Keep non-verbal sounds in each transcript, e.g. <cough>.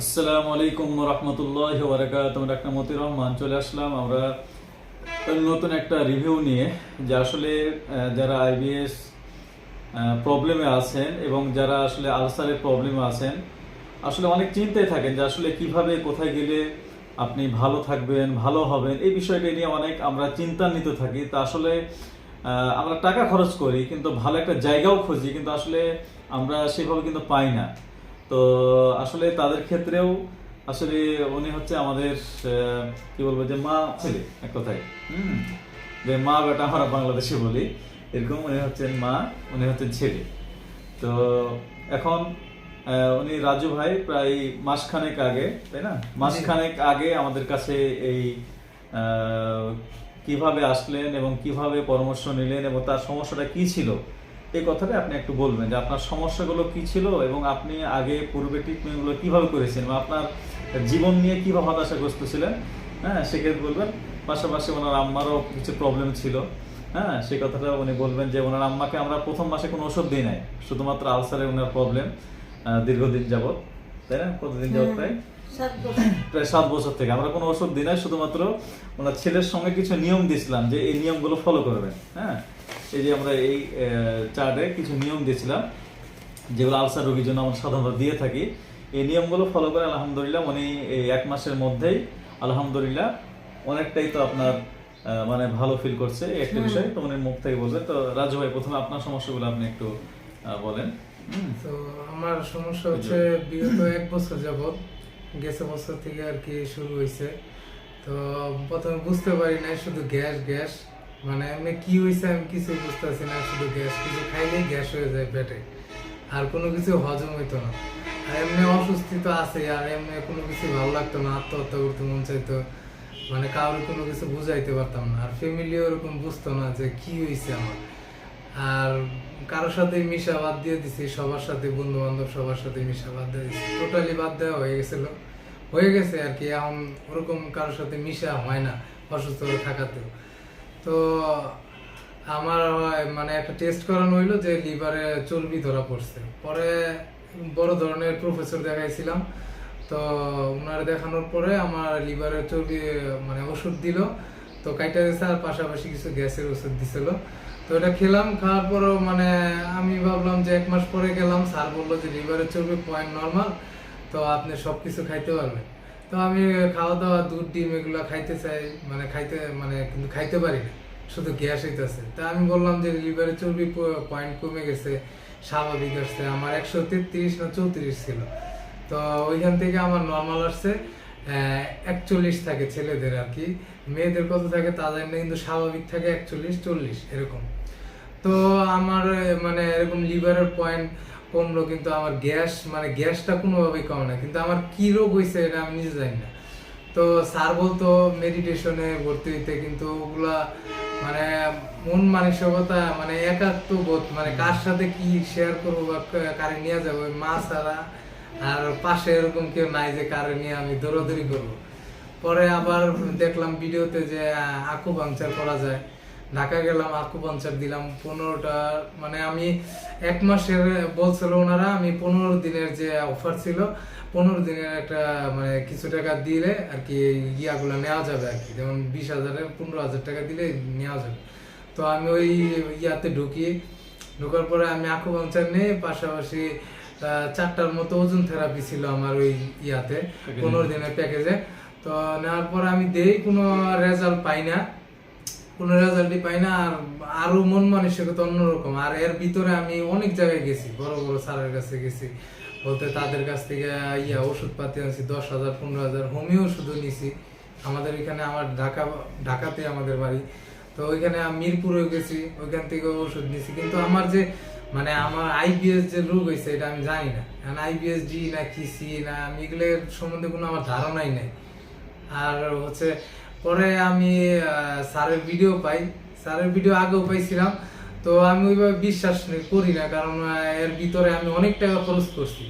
আসসালামু আলাইকুম রহমতুল্লাহ বারাকাত ডাক্তার মতির রহমান চলে আসলাম। আমরা নতুন একটা রিভিউ নিয়ে, যে আসলে যারা আইবিএস প্রবলেমে আছেন এবং যারা আসলে আলসারের প্রবলেমে আছেন, আসলে অনেক চিন্তায় থাকেন যে আসলে কীভাবে, কোথায় গেলে আপনি ভালো থাকবেন, ভালো হবেন, এই বিষয়টা নিয়ে অনেক আমরা চিন্তান্বিত থাকি। তা আসলে আমরা টাকা খরচ করি, কিন্তু ভালো একটা জায়গাও খুঁজি, কিন্তু আসলে আমরা সেভাবে কিন্তু পাই না। তো আসলে তাদের ক্ষেত্রেও আসলে উনি হচ্ছে আমাদের কি বলব যে মা ছেলে, এক কথায়। হুম? যে মা বেটা আমরা বাংলাদেশে বলি, এরকম উনি হচ্ছেন মা, উনি হচ্ছেন ছেলে। তো এখন উনি রাজু ভাই প্রায় মাসখানেক আগে, তাই না? মাসখানেক আগে আমাদের কাছে এই কীভাবে আসলেন এবং কীভাবে পরামর্শ নিলেন এবং তার সমস্যাটা কি ছিল এই কথাটা আপনি একটু বলবেন যে আপনার সমস্যাগুলো কি ছিল এবং আপনি আগে পূর্বে ট্রিটমেন্টগুলো কীভাবে করেছেন বা আপনার জীবন নিয়ে কীভাবে হতাশাগ্রস্ত ছিলেন? হ্যাঁ সেক্ষেত্রে বলবেন। পাশাপাশি ওনার আম্মারও কিছু প্রবলেম ছিল। হ্যাঁ সেই কথাটা উনি বলবেন যে ওনার আম্মাকে আমরা প্রথম মাসে কোনো ওষুধ দিই নাই শুধুমাত্র আলসারে ওনার প্রবলেম দীর্ঘদিন যাবৎ। তাই না? কতদিন যাবত প্রায় প্রায় সাত বছর থেকে। আমরা কোনো ওষুধ দিই নাই শুধুমাত্র ওনার ছেলের সঙ্গে কিছু নিয়ম দিয়েছিলাম যে এই নিয়মগুলো ফলো করবেন। হ্যাঁ এই যে আমরা এই চার্টে কিছু নিয়ম দিয়েছিলাম যেগুলো আলসার রোগীর জন্য আমরা সাধারণত দিয়ে থাকি। এই নিয়মগুলো ফলো করে আলহামদুলিল্লাহ উনি এই এক মাসের মধ্যেই আলহামদুলিল্লাহ অনেকটাই তো আপনার মানে ভালো ফিল করছে এই একটা বিষয়। তো উনি মুখ থেকে বলবে তো রাজু ভাই প্রথমে আপনার সমস্যাগুলো আপনি একটু বলেন। তো আমার সমস্যা হচ্ছে বিগত এক বছর যাবত গেছে বছর থেকে আর কি শুরু হয়েছে তো প্রথমে বুঝতে পারি না শুধু গ্যাস গ্যাস। মানে এমনি কি হয়েছে আমি কিছু বুঝতেছি না, শুধু গ্যাস, কিছু খাইলেই গ্যাস হয়ে যায় পেটে। আর কোনো কিছু হজম হইতো না। আর এমনি অসুস্থি তো আছে, আর এমনি কোনো কিছু ভালো লাগতো না, আত্মহত্যা করতে মন চাইতো। মানে কারোর কোনো কিছু বুঝাইতে পারতাম না। আর ফ্যামিলি ওরকম বুঝতো না যে কি হয়েছে আমার। আর কারোর সাথে মিশা বাদ দিয়ে দিছি, সবার সাথে বন্ধু বান্ধব সবার সাথে মিশা বাদ দিয়ে দিছি। টোটালি বাদ দেওয়া হয়ে গেছিল। হয়ে গেছে আর কি, এখন ওরকম কারোর সাথে মিশা হয় না অসুস্থ থাকাতেও। তো আমার মানে একটা টেস্ট করানো হইল যে লিভারে চর্বি ধরা পড়ছে। পরে বড় ধরনের প্রফেসর দেখাইছিলাম। তো ওনার দেখানোর পরে আমার লিভারে চর্বি মানে ওষুধ দিল। তো কাইটা দিয়েছে আর পাশাপাশি কিছু গ্যাসের ওষুধ দিছিল। তো এটা খেলাম, খাওয়ার পরও মানে আমি ভাবলাম যে এক মাস পরে গেলাম স্যার বলল যে লিভারের চর্বি পয়েন্ট নর্মাল তো আপনি সব কিছু খাইতে পারবেন। তো আমি খাওয়া দাওয়া দুধ, ডিম এগুলো খাইতে চাই মানে খাইতে মানে কিন্তু খাইতে পারি না, শুধু গ্যাস হইতেছে। তা আমি বললাম যে লিভারের চর্বি পয়েন্ট কমে গেছে, স্বাভাবিক আসছে, আমার একশো তেত্রিশ না চৌত্রিশ ছিল। তো ওইখান থেকে আমার নর্মাল আসছে একচল্লিশ থাকে ছেলেদের আর কি, মেয়েদের কত থাকে তাদের না, কিন্তু স্বাভাবিক থাকে একচল্লিশ, চল্লিশ, এরকম। তো আমার মানে এরকম লিভারের পয়েন্ট কমলো কিন্তু আমার গ্যাস মানে গ্যাসটা কোনোভাবেই কমে না। কিন্তু আমার কি রোগ হয়েছে এটা আমি নিজে জানি না। তো স্যার বলতো মেডিটেশনে ভর্তি হইতে কিন্তু ওগুলা মানে মন মানসিকতা মানে একাত্ম বোধ মানে কার সাথে কি শেয়ার করব বা কারে নিয়ে যাব ওই মা ছাড়া আর পাশে এরকম কেউ নাই যে কারে নিয়ে আমি দৌড়াদৌড়ি করব। পরে আবার দেখলাম ভিডিওতে যে আকু পাংচার করা যায়। ঢাকা গেলাম আকু পাংচার দিলাম পনেরোটা মানে আমি এক মাসের বলছিল ওনারা আমি পনেরো দিনের যে অফার ছিল পনেরো দিনের একটা মানে কিছু টাকা দিলে আর কি ইয়াগুলো নেওয়া যাবে আর কি। যেমন বিশ হাজারের পনেরো হাজার টাকা দিলে নেওয়া যাবে। তো আমি ওই ইয়াতে ঢুকি। ঢোকার পরে আমি আকু পাংচার নিয়ে পাশাপাশি চারটার মতো ওজন থেরাপি ছিল আমার ওই ইয়াতে পনেরো দিনের প্যাকেজে তো নেওয়ার পর আমি দেই কোনো রেজাল্ট পাই না। কোনো রেজাল্টই পাই না, আর আরও মন মানসিকতা অন্যরকম। আর এর ভিতরে আমি অনেক জায়গায় গেছি, বড় বড় স্যারের কাছে গেছি। বলতে তাদের কাছ থেকে, ইয়া ওষুধ পাতি আনছি, দশ হাজার, পনেরো হাজার, হোমিও ওষুধও নিছি। আমাদের এখানে আমার ঢাকা, ঢাকাতে আমাদের বাড়ি। তো ওইখানে আমি মিরপুরেও গেছি, ওইখান থেকে ওষুধ নিছি। কিন্তু আমার যে মানে আমার আইবিএস যে রোগ হয়েছে এটা আমি জানি না। কারণ আইবিএস ডি না কি সি না, আমি এগুলোর সম্বন্ধে কোনো আমার ধারণাই নেই। আর হচ্ছে পরে আমি স্যারের ভিডিও পাই। স্যারের ভিডিও আগেও পাইছিলাম। তো আমি ওইভাবে বিশ্বাস করি না কারণ এর ভিতরে আমি অনেক টাকা খরচ করছি।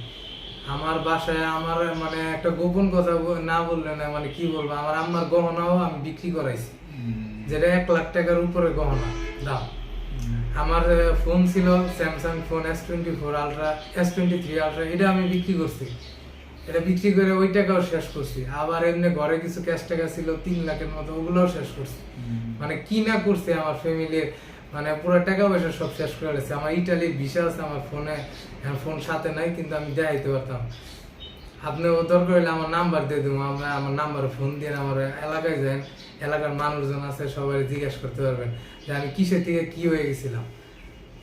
আমার বাসায় আমার মানে একটা গোপন কথা না বললে না মানে কি বলব আমার আম্মার গহনাও আমি বিক্রি করাইছি। যেটা এক লাখ টাকার উপরে গহনা দাম। আমার ফোন ছিল Samsung phone S twenty four ultra S twenty three ultra এটা আমি বিক্রি করছি। এটা বিক্রি করে ওই টাকাও শেষ করছি। আবার এমনি ঘরে কিছু ক্যাশ টাকা ছিল তিন লাখের মতো ওগুলোও শেষ করছি। মানে কি না করছে আমার ফ্যামিলির মানে পুরো টাকা পয়সা সব শেষ করে গেছে আমার ইটালির ভিসা আছে আমার ফোনে ফোন সাথে নাই কিন্তু আমি দেখাইতে পারতাম। আপনি ও দরকার হলে আমার নাম্বার দিয়ে দেবো। আমরা আমার নাম্বারে ফোন দিয়ে আমার এলাকায় যান এলাকার মানুষজন আছে সবাই জিজ্ঞেস করতে পারবেন যে আমি কিসের থেকে কি হয়ে গেছিলাম।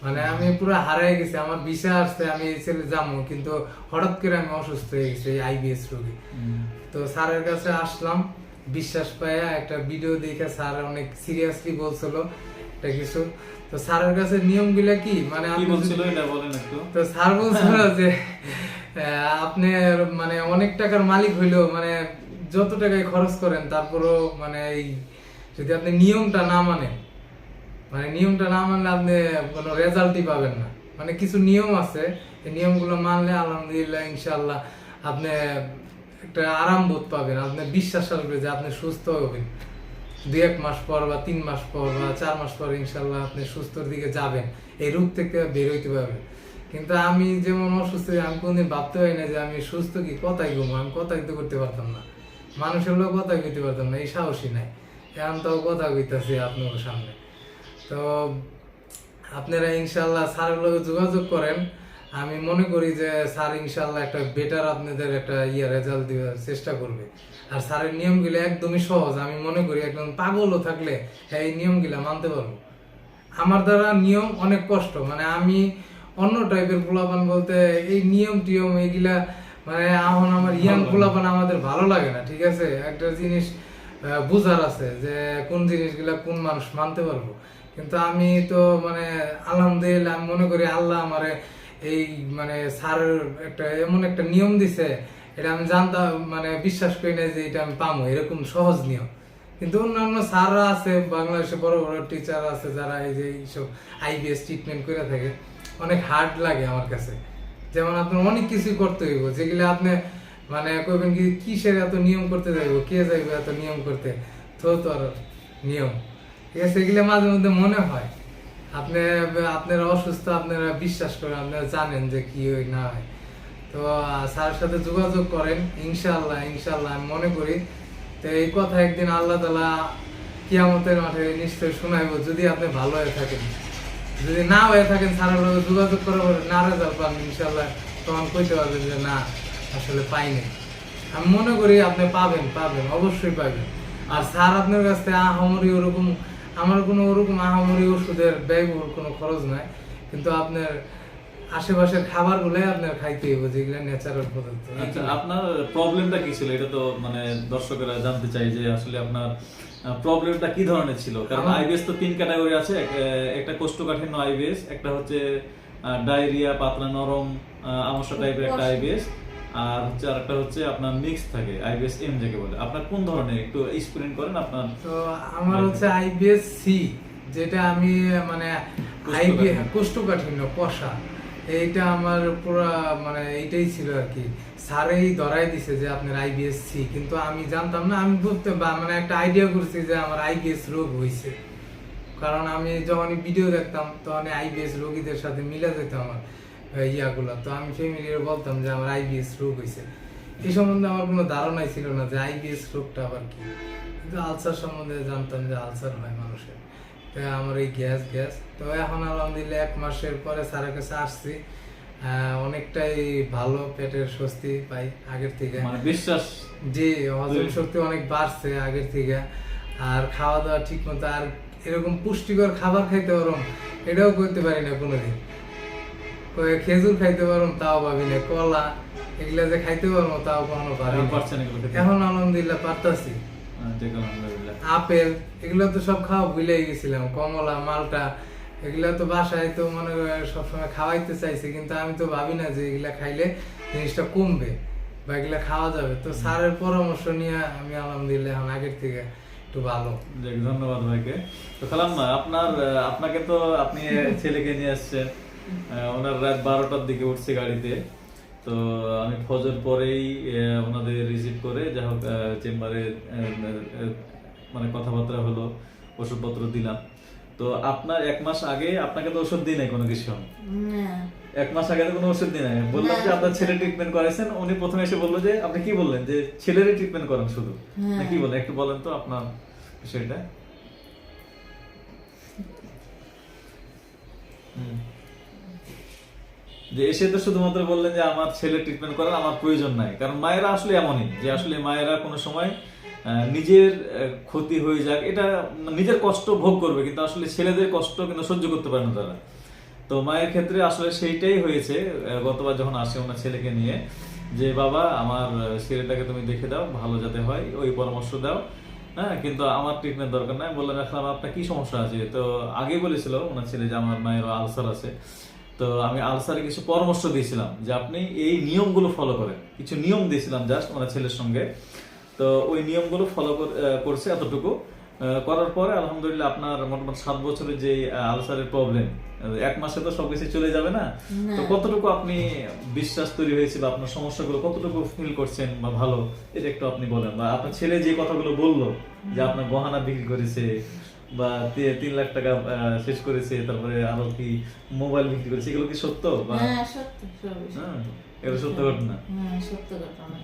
মানে আমি পুরো হারাই গেছি আমার ভিসা আসছে আমি এই ছেলে যাব কিন্তু হঠাৎ করে আমি অসুস্থ হয়ে গেছি আইবিএস রোগী। তো স্যারের কাছে আসলাম বিশ্বাস পাইয়া একটা ভিডিও দেখে স্যার অনেক সিরিয়াসলি বলছিল একটা কিছু। তো স্যারের কাছে নিয়মগুলা কি? মানে কি বলছিল এটা বলেন একটু। তো স্যার বলছিল <laughs> যে আপনি মানে অনেক টাকার মালিক হইলেও মানে যত টাকায় খরচ করেন তারপরও মানে এই যদি আপনি নিয়মটা না মানেন মানে নিয়মটা না মানলে আপনি কোনো রেজাল্টই পাবেন না। মানে কিছু নিয়ম আছে, এই নিয়মগুলো মানলে আলহামদুলিল্লাহ ইনশাল্লাহ আপনি একটা আরাম বোধ পাবেন, আপনি বিশ্বাস আসবে যে আপনি সুস্থ হবেন। দুই এক মাস পর বা তিন মাস পর বা চার মাস পর ইনশাল্লাহ আপনি সুস্থর দিকে যাবেন, এই রূপ থেকে বের হইতে পারবেন। কিন্তু আমি যেমন অসুস্থ, আমি কোনদিন ভাবতে পারি না যে আমি সুস্থ কি কথাই ঘুমো আমি কথাই তো করতে পারতাম না। মানুষের লোক কথা কইতে পারতাম না, এই সাহসী নাই। এখন তাও কথা কইতাছি আপনার সামনে। তো আপনারা ইনশাল্লাহ স্যারের লগে যোগাযোগ করেন। আমি মনে করি যে স্যার ইনশাল্লাহ একটা বেটার আপনাদের একটা ইয়ে রেজাল্ট দেওয়ার চেষ্টা করবে। আর স্যারের নিয়মগুলো একদমই সহজ। আমি মনে করি একদম পাগলও থাকলে হ্যাঁ এই নিয়মগুলো মানতে পারব। আমার দ্বারা নিয়ম অনেক কষ্ট। মানে আমি অন্য টাইপের পোলাপান বলতে এই নিয়ম টিয়ম এগুলা মানে এখন আমার ইয়াং পোলাপান আমাদের ভালো লাগে না ঠিক আছে? একটা জিনিস বুঝার আছে যে কোন জিনিসগুলা কোন মানুষ মানতে পারব। কিন্তু আমি তো মানে আলহামদুলিল্লাহ আমি মনে করি আল্লাহ আমারে এই মানে স্যারের একটা এমন একটা নিয়ম দিছে, এটা আমি জানতাম মানে বিশ্বাস করি না যে এটা আমি পাবো এরকম সহজ নিয়ম। কিন্তু অন্যান্য স্যাররা আছে, বাংলাদেশে বড় বড় টিচার আছে যারা এই যে এইসব আইবিএস ট্রিটমেন্ট করে থাকে, অনেক হার্ড লাগে আমার কাছে। যেমন আপনার অনেক কিছু করতে হইব, যেগুলো আপনি মানে কইবেন কি, কিসের এত নিয়ম করতে যাইব, কে যাইব এত নিয়ম করতে? তো তোর নিয়ম। ঠিক মাঝে মধ্যে মনে হয়। আপনি, আপনারা অসুস্থ, আপনারা বিশ্বাস করেন, আপনারা জানেন যে কি হয়, না হয়। তো স্যারের সাথে যোগাযোগ করেন, ইনশাআল্লাহ ইনশাআল্লাহ, আমি মনে করি তো এই কথা একদিন আল্লাহ তালা কিয়ামতের মাঠে নিশ্চয়ই শোনাইব, যদি আপনি ভালো হয়ে থাকেন। যদি না হয়ে থাকেন, স্যারের যোগাযোগ করার পরে না রেজাল্ট পান, ইনশাআল্লাহ তখন কইতে পারবেন যে না, আসলে পাইনি। আমি মনে করি আপনি পাবেন পাবেন, অবশ্যই পাবেন। আর স্যার আপনার কাছ থেকে আহামরি ওরকম আমার কোনো ওরকম আহামরি ওষুধের ব্যয়বহুল কোনো খরচ নাই কিন্তু আপনার আশেপাশের খাবারগুলোই আপনার খাইতে হবে যেগুলো ন্যাচারাল পদার্থ। আচ্ছা আপনার প্রবলেমটা কি ছিল? এটা তো মানে দর্শকেরা জানতে চাই যে আসলে আপনার প্রবলেমটা কি ধরনের ছিল? কারণ আমার- আইবিএস তো তিন ক্যাটাগরি আছে একটা কোষ্ঠকাঠিন্য আইবিএস একটা হচ্ছে ডায়রিয়া পাতলা নরম আহ, আমসা টাইপের একটা আইবিএস আর হচ্ছে আরেকটা হচ্ছে আপনার মিক্স থাকে আইবিএস এম যাকে বলে। আপনার কোন ধরনের? একটু এক্সপ্লেন করেন আপনার। তো আমার হচ্ছে আইবিএস সি যেটা আমি মানে কোষ্ঠকাঠিন্য। কষা। এইটা আমার পুরো মানে এইটাই ছিল আর কি। স্যারেই ধরাই দিছে যে আপনার আইবিএস সি কিন্তু আমি জানতাম না আমি বুঝতে মানে একটা আইডিয়া করছি যে আমার আইবিএস রোগ হয়েছে কারণ আমি যখনই ভিডিও দেখতাম তখন আইবিএস রোগীদের সাথে মিলে যেত আমার। ইয়াগুলো। তো আমি ফ্যামিলির বলতাম যে আমার আইবিএস রোগ হয়েছে এই সম্বন্ধে আমার কোনো ধারণাই ছিল না যে আইবিএস রোগটা আবার কি। কিন্তু আলসার সম্বন্ধে জানতাম যে আলসার হয় মানুষের। তো আমার এই গ্যাস গ্যাস। তো এখন আলহামদুলিল্লাহ এক মাসের পরে স্যারের কাছে আসছি। অনেকটাই ভালো পেটের স্বস্তি পাই আগের থেকে। মানে বিশ্বাস জি হজম শক্তি অনেক বাড়ছে আগের থেকে। আর খাওয়া দাওয়া ঠিক মতো আর এরকম পুষ্টিকর খাবার খাইতে পারম এটাও করতে পারি না কোনোদিন। খেজুর খাইতে পারম তাও ভাবি না কলা এগুলা যে খাইতে পারব তাও কখনো এখন আলহামদুলিল্লাহ পারতাছি। আপেল এগুলো তো সব খাওয়া ভুলে গেছিলাম কমলা মালটা এগুলা তো বাসায় তো মনে সবসময় খাওয়াইতে চাইছে কিন্তু আমি তো ভাবি না যে এগুলা খাইলে জিনিসটা কমবে বা এগুলা খাওয়া যাবে। তো স্যারের পরামর্শ নিয়ে আমি আলহামদুলিল্লাহ এখন আগের থেকে একটু ভালো। ধন্যবাদ ভাইকে। তো খালাম আপনার আপনাকে তো আপনি <laughs> ছেলেকে নিয়ে আসছেন ওনার রাত বারোটার দিকে উঠছে গাড়িতে। তো আমি ফজর পরেই ওনাদের রিসিভ করে যা হোক চেম্বারে মানে কথাবার্তা হলো ওষুধপত্র দিলাম। তো আপনার এক মাস আগে আপনাকে তো ওষুধ দিই নাই কোনো কিছু? এক মাস আগে তো কোনো ওষুধ দিই নাই? বললাম যে আপনার ছেলে ট্রিটমেন্ট করেছেন উনি প্রথমে এসে বলল যে আপনি কি বললেন? যে ছেলেরই ট্রিটমেন্ট করেন শুধু। হ্যাঁ। না কি বলেন একটু বলেন তো আপনার বিষয়টা। হুম। যে এসে তো শুধুমাত্র বললেন যে আমার ছেলে ট্রিটমেন্ট করার আমার প্রয়োজন নাই। কারণ মায়েরা আসলে এমনই যে আসলে মায়েরা কোনো সময় নিজের ক্ষতি হয়ে যাক, এটা নিজের কষ্ট ভোগ করবে, কিন্তু আসলে ছেলেদের কষ্ট কিন্তু সহ্য করতে পারে না তারা। তো মায়ের ক্ষেত্রে আসলে সেইটাই হয়েছে গতবার যখন আসে ওনার ছেলেকে নিয়ে, যে বাবা, আমার ছেলেটাকে তুমি দেখে দাও, ভালো যাতে হয়, ওই পরামর্শ দাও। হ্যাঁ কিন্তু আমার ট্রিটমেন্ট দরকার নাই। বললেন, রাখলাম, আপনার কি সমস্যা আছে? তো আগে বলেছিল, ওনার ছেলে যে আমার মায়ের আলসার আছে। তো আমি আলসারে কিছু পরামর্শ দিয়েছিলাম যে আপনি এই নিয়মগুলো ফলো করেন। কিছু নিয়ম দিয়েছিলাম জাস্ট ওনার ছেলের সঙ্গে। তো ওই নিয়মগুলো ফলো করছে এতটুকু। করার পরে আলহামদুলিল্লাহ আপনার মোটামুটি সাত বছরের যে আলসারের প্রবলেম এক মাসে তো সবকিছু চলে যাবে না? তো কতটুকু আপনি বিশ্বাস তৈরি হয়েছে বা আপনার সমস্যাগুলো কতটুকু ফিল করছেন বা ভালো? এটা একটু আপনি বলেন। বা আপনার ছেলে যে কথাগুলো বলল যে আপনার গহনা বিক্রি করেছে বা তিন লাখ টাকা শেষ করেছে তারপরে আরও কি মোবাইল বিক্রি করেছে এগুলো কি সত্য বা? হ্যাঁ হ্যাঁ, সত্য। এগুলো সত্য ঘটনা। হ্যাঁ সত্য ঘটনা।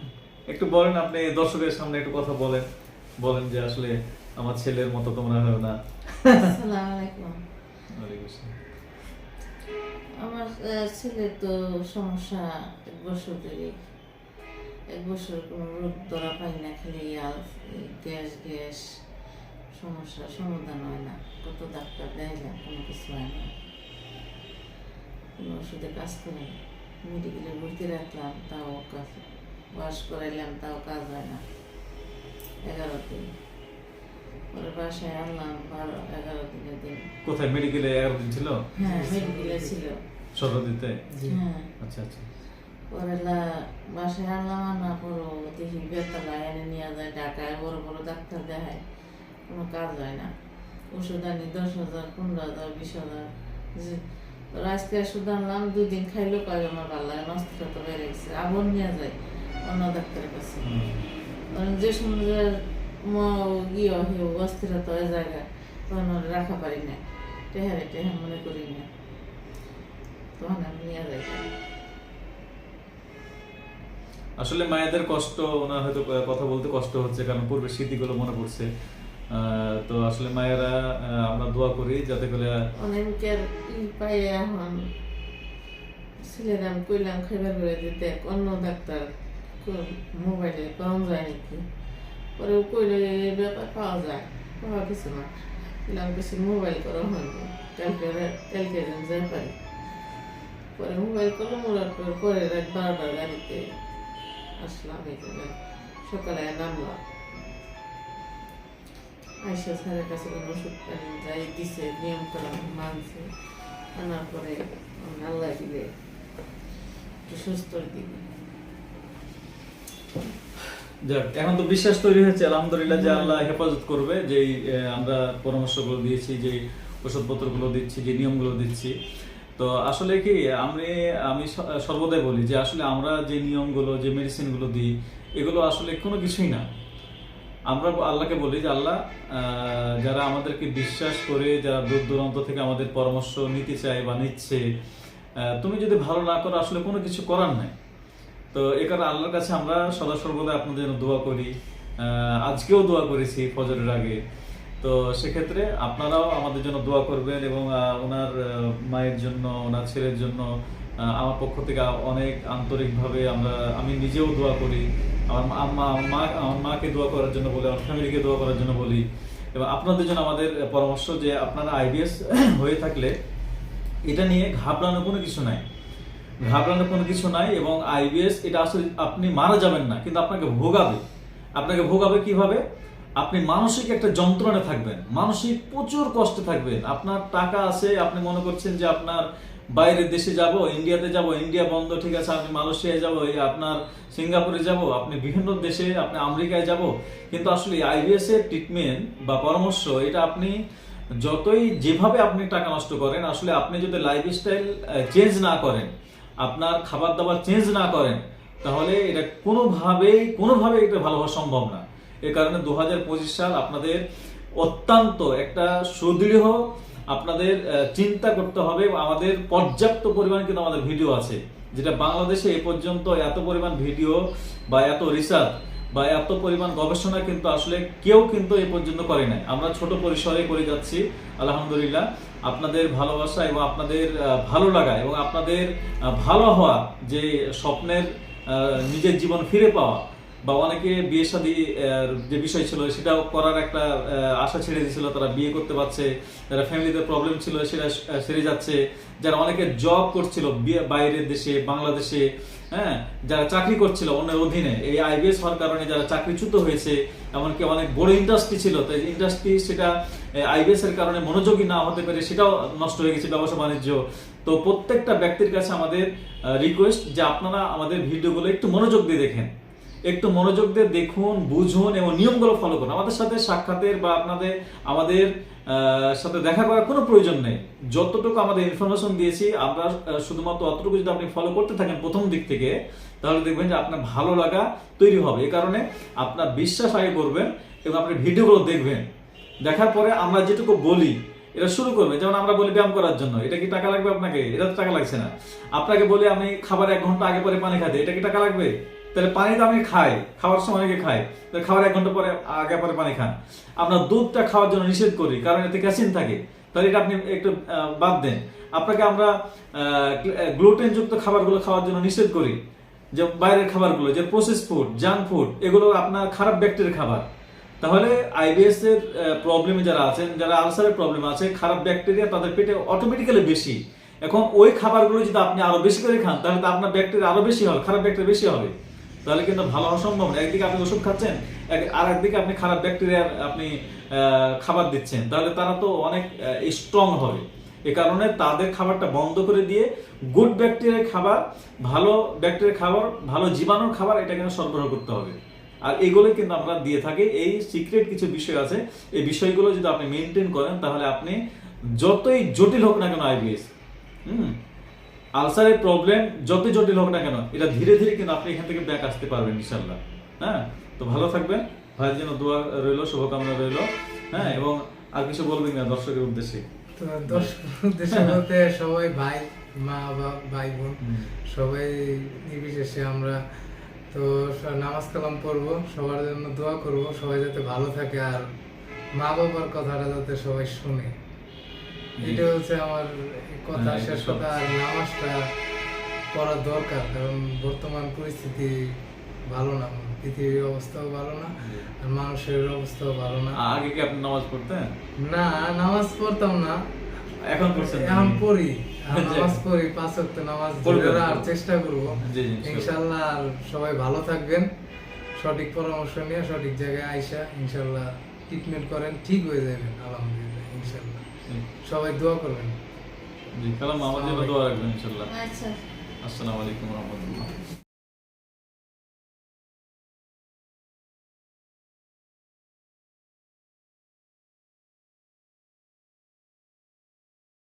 একটু বলেন আপনি দর্শকের সামনে একটু কথা বলেন। বলেন যে আসলে আমার ছেলের মতো তোমরা হয় না। আমার ছেলের তো সমস্যা এক বছর ধরে এক বছর কোনো রোগ ধরা পাই না খালি গ্যাস গ্যাস। সমস্যা সমাধান হয় না। কত ডাক্তার দেয় না কোনো কিছু হয় না। কোনো ওষুধে কাজ করে না। মেডিকেলে ভর্তি রাখলাম তাও কাজ ওয়াশ করাইলাম তাও কাজ হয় না। এগারো দিন। পরে বাসায় আনলাম বারো এগারো দিনের দিন। কোথায় মেডিকেলে এগারো দিন ছিল? হ্যাঁ মেডিকেলে ছিল। সরদিতে হ্যাঁ। আচ্ছা আচ্ছা। পরে বাসায় আনলাম আনা পরও দেখি বেতালায় এনে নিয়ে যায় ঢাকায় বড় বড় ডাক্তার দেখায়। কোনো কাজ হয় না। ওষুধ আনি দশ হাজার পনেরো হাজার বিশ হাজার আজকে ওষুধ আনলাম দুই দিন খাইলেও কয় আমার ভালো লাগে নষ্ট তো বেড়ে গেছে আবার নিয়ে যায় অন্য ডাক্তারের কাছে। যে সময় যে ম- হয়ে অস্থিরতা হয়ে জায়গা তখন রাখা পারি না টেহারে টেহা মনে করি না তখন আমি নিয়ে যাই। আসলে মায়েদের কষ্ট ওনার হয়তো কথা বলতে কষ্ট হচ্ছে কারণ পূর্বের স্মৃতিগুলো মনে পড়ছে। তো আসলে মায়েরা আমরা দোয়া করি যাতে করে অনেকের ই পাই এখন ছেলেরা আমি কইলাম, খাইবার করে দিতে অন্য ডাক্তার মোবাইলে পাওয়া যায় নাকি? পরে ও কইলে এই ব্যাপার পাওয়া যায়, পাওয়া কিছু না। কইলাম কিছু মোবাইল করা হয় কালকে কালকে যেন যাই পারি। পরে মোবাইল করলাম ওরার পর পরে রাত বারোটার গাড়িতে আসলাম জন্য সকালে নামলাম। আইসা স্যারের কাছে কোনো ওষুধ পানি যাই দিছে নিয়ম করা মানছে আনার পরে আমি আল্লাহ দিলে একটু সুস্থ দিবে যাক এখন তো বিশ্বাস তৈরি হয়েছে আলহামদুলিল্লাহ যে আল্লাহ হেফাজত করবে যে আমরা পরামর্শগুলো দিয়েছি যে ওষুধপত্রগুলো দিচ্ছি যে নিয়মগুলো দিচ্ছি। তো আসলে কি আমি আমি সর্বদাই বলি যে আসলে আমরা যে নিয়মগুলো যে মেডিসিনগুলো দিই এগুলো আসলে কোনো কিছুই না। আমরা আল্লাহকে বলি যে আল্লাহ যারা আমাদেরকে বিশ্বাস করে, যারা দূর দূরান্ত থেকে আমাদের পরামর্শ নিতে চায় বা নিচ্ছে তুমি যদি ভালো না করো, আসলে কোনো কিছু করার নাই। তো এ কারণে আল্লাহর কাছে আমরা সদা সর্বদা আপনাদের জন্য দোয়া করি। আজকেও দোয়া করেছি ফজরের আগে। তো সেক্ষেত্রে আপনারাও আমাদের জন্য দোয়া করবেন এবং ওনার মায়ের জন্য, ওনার ছেলের জন্য আমার পক্ষ থেকে অনেক আন্তরিকভাবে আমরা, আমি নিজেও দোয়া করি। আমার আম্মা মা আমার মাকে দোয়া করার জন্য বলি, আমার ফ্যামিলিকে দোয়া করার জন্য বলি। এবং আপনাদের জন্য আমাদের পরামর্শ যে আপনারা আইবিএস <clears throat> হয়ে থাকলে এটা নিয়ে ঘাবড়ানোর কোনো কিছু নাই। ঘাবড়ানোর কোনো কিছু নাই এবং আইবিএস এটা আসলে আপনি মারা যাবেন না, কিন্তু আপনাকে ভোগাবে। আপনাকে ভোগাবে কীভাবে? আপনি মানসিক একটা যন্ত্রণা থাকবেন। মানসিক প্রচুর কষ্টে থাকবেন। আপনার টাকা আছে, আপনি মনে করছেন যে আপনার বাইরের দেশে যাব, ইন্ডিয়াতে যাব, ইন্ডিয়া বন্ধ, ঠিক আছে আপনি মালয়েশিয়ায় যাব আপনার সিঙ্গাপুরে যাব, আপনি বিভিন্ন দেশে, আপনি আমেরিকায় যাব, কিন্তু আসলে আইবিএস এর ট্রিটমেন্ট বা পরামর্শ, এটা আপনি যতই যেভাবে আপনি টাকা নষ্ট করেন, আসলে আপনি যদি লাইফস্টাইল চেঞ্জ না করেন, আপনার খাবার দাবার চেঞ্জ না করেন, তাহলে এটা কোনোভাবেই কোনোভাবেই এটা ভালো হওয়া সম্ভব না। এ কারণে দু হাজার পঁচিশ সাল আপনাদের অত্যন্ত একটা সুদৃঢ় আপনাদের চিন্তা করতে হবে আমাদের পর্যাপ্ত পরিমাণ কিন্তু আমাদের ভিডিও আছে। যেটা বাংলাদেশে এ পর্যন্ত এত পরিমাণ ভিডিও বা এত রিসার্চ বা এত পরিমাণ গবেষণা কিন্তু আসলে কেউ কিন্তু এ পর্যন্ত করে নাই। আমরা ছোট পরিসরে করে যাচ্ছি, আলহামদুলিল্লাহ। আপনাদের ভালোবাসা এবং আপনাদের ভালো লাগা এবং আপনাদের ভালো হওয়া যে স্বপ্নের নিজের জীবন ফিরে পাওয়া বা অনেকে বিয়ে শাদী যে বিষয় ছিল, সেটাও করার একটা আশা ছেড়ে দিয়েছিল, তারা বিয়ে করতে পারছে, যারা ফ্যামিলিতে প্রবলেম ছিল, সেটা সেরে যাচ্ছে। যারা অনেকে জব করছিল বাইরের দেশে, বাংলাদেশে হ্যাঁ যারা চাকরি করছিল অন্যের অধীনে, এই আইবিএস হওয়ার কারণে যারা চাকরিচ্যুত হয়েছে, এমনকি অনেক বড় ইন্ডাস্ট্রি ছিল, তো ইন্ডাস্ট্রি সেটা আইবিএস এর কারণে মনোযোগী না হতে পারে সেটাও নষ্ট হয়ে গেছে ব্যবসা বাণিজ্য। তো প্রত্যেকটা ব্যক্তির কাছে আমাদের রিকোয়েস্ট যে আপনারা আমাদের ভিডিওগুলো একটু মনোযোগ দিয়ে দেখেন। একটু মনোযোগ দিয়ে দেখুন, বুঝুন এবং নিয়মগুলো ফলো করুন। আমাদের সাথে সাক্ষাতের বা আপনাদের, আমাদের সাথে দেখা করার কোনো প্রয়োজন নেই। যতটুকু আমাদের ইনফরমেশন দিয়েছি, আমরা শুধুমাত্র অতটুকু যদি আপনি ফলো করতে থাকেন প্রথম দিক থেকে, তাহলে দেখবেন যে আপনার ভালো লাগা তৈরি হবে। এই কারণে আপনার বিশ্বাস আগে করবেন এবং আপনি ভিডিওগুলো দেখবেন। দেখার পরে আমরা যেটুকু বলি, এটা শুরু করবে যেমন আমরা বলি ব্যায়াম করার জন্য, এটা কি টাকা লাগবে আপনাকে? এটা তো টাকা লাগছে না। আপনাকে বলি আমি খাবার এক ঘণ্টা আগে পরে পানি খাতে, এটা কি টাকা লাগবে? তাহলে পানি তো আমি খাই, খাওয়ার সময় অনেকে খাই তাহলে খাবার এক ঘণ্টা পরে, আগে পরে পানি খান। আমরা দুধটা খাওয়ার জন্য নিষেধ করি, কারণ এতে ক্যাসিন থাকে। তাহলে এটা আপনি একটু বাদ দেন। আপনাকে আমরা গ্লুটেন যুক্ত খাবারগুলো খাওয়ার জন্য নিষেধ করি। যে বাইরের খাবারগুলো, যে প্রসেস ফুড জাঙ্ক ফুড এগুলো আপনার খারাপ ব্যাকটেরিয়ার খাবার। তাহলে আইবিএস এর প্রবলেমে যারা আছেন, যারা আলসারের প্রবলেম আছে, খারাপ ব্যাকটেরিয়া তাদের পেটে অটোমেটিক্যালি বেশি। এখন ওই খাবারগুলো যদি আপনি আরও বেশি করে খান, তাহলে তো আপনার ব্যাকটেরিয়া আরও বেশি হবে, খারাপ ব্যাকটেরিয়া বেশি হবে। তাহলে কিন্তু ভালো হওয়া সম্ভব না। একদিকে আপনি ওষুধ খাচ্ছেন আর একদিকে আপনি খারাপ ব্যাকটেরিয়ার আপনি খাবার দিচ্ছেন। তাহলে তারা তো অনেক স্ট্রং হবে। এ কারণে তাদের খাবারটা বন্ধ করে দিয়ে গুড ব্যাকটেরিয়ার খাবার, ভালো ব্যাকটেরিয়ার খাবার, ভালো জীবাণুর খাবার এটা কিন্তু সরবরাহ করতে হবে। আর এগুলো কিন্তু আমরা দিয়ে থাকি। এই সিক্রেট কিছু বিষয় আছে। এই বিষয়গুলো যদি আপনি মেনটেন করেন, তাহলে আপনি যতই জটিল হোক না কেন আইবিএস হুম? আলসারের প্রবলেম যত জটিল হোক না কেন এটা ধীরে ধীরে কিন্তু আপনি এখান থেকে ব্যাক আসতে পারবেন ইনশাল্লাহ হ্যাঁ? তো ভালো থাকবেন। ভাইয়ের জন্য দোয়া রইল শুভকামনা রইল। হ্যাঁ? এবং আর কিছু বলবেন না দর্শকের উদ্দেশ্যে? তো দর্শক দেশের সবাই ভাই মা বা ভাই বোন সবাই নির্বিশেষে আমরা তো নামাজ কালাম পড়ব সবার জন্য দোয়া করব সবাই যাতে ভালো থাকে আর মা বাবার কথাটা যাতে সবাই শুনে। এটা হচ্ছে আমার কথা হ্যাঁ, শেষ কথা আর নামাজটা পড়া দরকার কারণ বর্তমান পরিস্থিতি ভালো না পৃথিবীর অবস্থাও ভালো না আর মানুষের অবস্থাও ভালো না। আগে কি আপনি নামাজ পড়তেন? না নামাজ পড়তাম না। এখন পড়ছেন এখন পড়ি <laughs> নামাজ পড়ি পাঁচ ওয়াক্ত নামাজ আর চেষ্টা করব। ইনশাআল্লাহ। ইনশাআল্লাহ আর সবাই ভালো থাকবেন। সঠিক পরামর্শ নিয়ে সঠিক জায়গায় আইসা ইনশাআল্লাহ ট্রিটমেন্ট করেন ঠিক হয়ে যাবেন আলহামদুলিল্লাহ। সবাই দোয়া করবেন। জি কালাম আমাদের দোয়া রাখবেন ইনশাল্লাহ। আচ্ছা। আসসালামু আলাইকুম রহমতুল্লাহ।